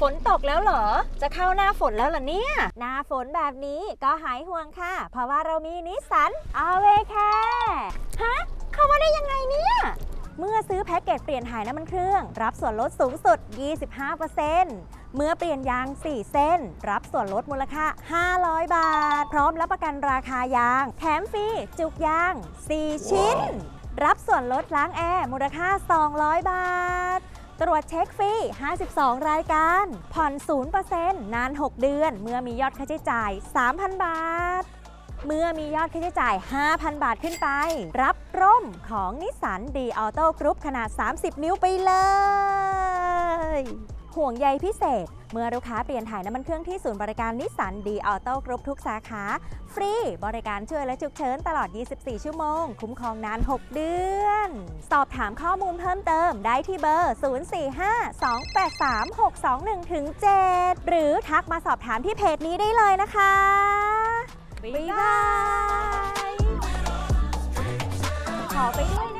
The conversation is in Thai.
ฝนตกแล้วเหรอ จะเข้าหน้าฝนแล้วเหรอเนี่ย หน้าฝนแบบนี้ก็หายห่วงค่ะ เพราะว่าเรามีนิสสันอาเวแคฮะ เข้ามาได้ยังไงเนี่ย เมื่อซื้อแพ็กเกจเปลี่ยนถ่ายน้ำมันเครื่อง รับส่วนลดสูงสุด 25%เมื่อเปลี่ยนยาง 4 เส้น รับส่วนลดมูลค่า 500 บาท พร้อมรับประกันราคายาง แถมฟรีจุกยาง 4 ชิ้น รับส่วนลดล้างแอร์มูลค่า 200 บาท ตรวจเช็คฟรี 52 รายการ ผ่อน 0%นาน 6 เดือน เมื่อมียอดค่าใช้จ่าย 3,000 บาท เมื่อมียอดค่าใช้จ่าย 5,000 บาทขึ้นไป รับร่มของนิสสันดีออโต้กรุ๊ปขนาด 30 นิ้วไปเลย ห่วงใยพิเศษ เมื่อลูกค้าเปลี่ยนถ่ายน้ำมันเครื่องที่ศูนย์บริการนิสสันดีออโต้กรุ๊ปทุกสาขา ฟรี บริการช่วยและฉุกเฉินตลอด 24 ชั่วโมง คุ้มครองนาน 6 เดือน สอบถามข้อมูลเพิ่มเติมได้ที่เบอร์ 045-283-621-7 หรือทักมาสอบถามที่เพจนี้ได้เลยนะคะบ๊ายบายขอไปด้วยนะ